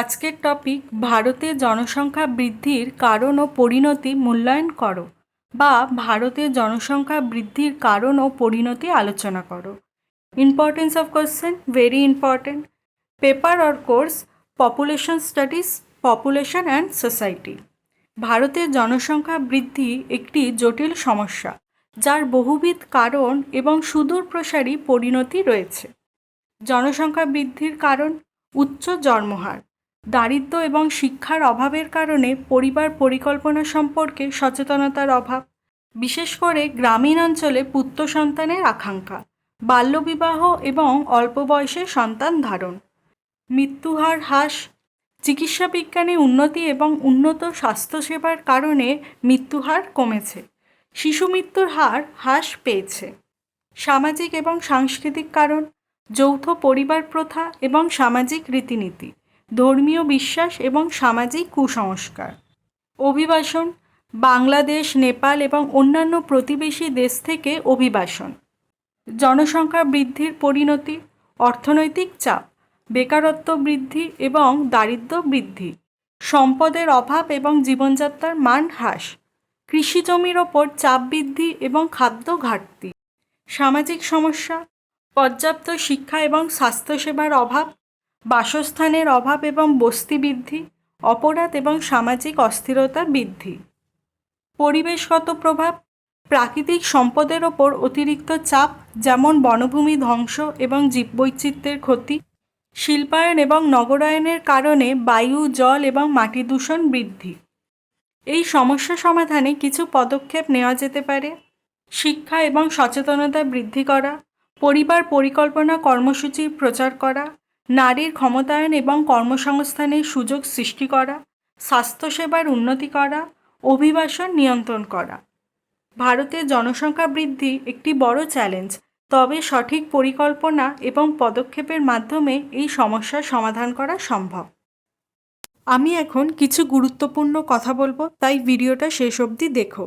আজকের টপিক ভারতে জনসংখ্যা বৃদ্ধির কারণ ও পরিণতি মূল্যায়ন করো বা ভারতের জনসংখ্যা বৃদ্ধির কারণ ও পরিণতি আলোচনা করো। Importance of question very important paper or course population studies population and society ভারতের জনসংখ্যা বৃদ্ধি একটি জটিল সমস্যা, যার বহুবিধ কারণ এবং সুদূর প্রসারী পরিণতি রয়েছে। জনসংখ্যা বৃদ্ধির কারণ, উচ্চ জন্মহার। দারিদ্র্য এবং শিক্ষার অভাবের কারণে পরিবার পরিকল্পনা সম্পর্কে সচেতনতার অভাব। বিশেষ করে গ্রামীণ অঞ্চলে পুত্র সন্তানের আকাঙ্ক্ষা, বাল্যবিবাহ এবং অল্প বয়সে সন্তান ধারণ। মৃত্যুহার হ্রাস, চিকিৎসা বিজ্ঞানে উন্নতি এবং উন্নত স্বাস্থ্যসেবার কারণে মৃত্যুহার কমেছে। শিশু মৃত্যুর হার হ্রাস পেয়েছে। সামাজিক এবং সাংস্কৃতিক কারণ, যৌথ পরিবার প্রথা এবং সামাজিক রীতিনীতি। ধর্মীয় বিশ্বাস এবং সামাজিক কুসংস্কার। অভিবাসন, বাংলাদেশ, নেপাল এবং অন্যান্য প্রতিবেশী দেশ থেকে অভিবাসন। জনসংখ্যা বৃদ্ধির পরিণতি, অর্থনৈতিক চাপ, বেকারত্ব বৃদ্ধি এবং দারিদ্র্য বৃদ্ধি, সম্পদের অভাব এবং জীবনযাত্রার মান হ্রাস কৃষি জমির ওপর চাপ বৃদ্ধি এবং খাদ্য ঘাটতি, সামাজিক সমস্যা, পর্যাপ্ত শিক্ষা এবং স্বাস্থ্যসেবার অভাব বাসস্থানের অভাব এবং বস্তি বৃদ্ধি, অপরাধ এবং সামাজিক অস্থিরতা বৃদ্ধি। পরিবেশগত প্রভাব, প্রাকৃতিক সম্পদের ওপর অতিরিক্ত চাপ, যেমন বনভূমি ধ্বংস এবং জীববৈচিত্র্যের ক্ষতি, শিল্পায়ন এবং নগরায়নের কারণে বায়ু, জল এবং মাটি দূষণ বৃদ্ধি। এই সমস্যা সমাধানে কিছু পদক্ষেপ নেওয়া যেতে পারে। শিক্ষা এবং সচেতনতা বৃদ্ধি করা, পরিবার পরিকল্পনা কর্মসূচির প্রচার করা নারীর ক্ষমতায়ন এবং কর্মসংস্থানের সুযোগ সৃষ্টি করা, স্বাস্থ্যসেবার উন্নতি করা, অভিবাসন নিয়ন্ত্রণ করা। ভারতের জনসংখ্যা বৃদ্ধি একটি বড় চ্যালেঞ্জ তবে সঠিক পরিকল্পনা এবং পদক্ষেপের মাধ্যমে এই সমস্যার সমাধান করা সম্ভব। আমি এখন কিছু গুরুত্বপূর্ণ কথা বলব, তাই ভিডিওটা শেষ অবধি দেখো।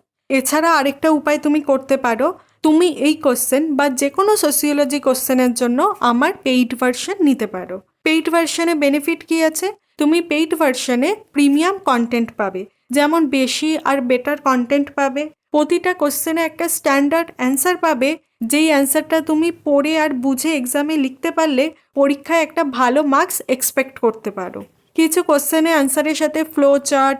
এছাড়া আরেকটা উপায় তুমি করতে পারো। তুমি এই কোশ্চেন বা যে কোনো সোসিওলজি কোশ্চেনের জন্য আমার পেইড ভার্সন নিতে পারো। পেইড ভার্সনে বেনিফিট কী আছে? তুমি পেইড ভার্সনে প্রিমিয়াম কন্টেন্ট পাবে। যেমন বেশি আর বেটার কন্টেন্ট পাবে। প্রতিটা কোশ্চেনে একটা স্ট্যান্ডার্ড অ্যান্সার পাবে। যেই অ্যান্সারটা তুমি পড়ে আর বুঝে এক্সামে লিখতে পারলে পরীক্ষায় একটা ভালো মার্কস এক্সপেক্ট করতে পারো। কিছু কোশ্চেনে অ্যান্সারের সাথে ফ্লো চার্ট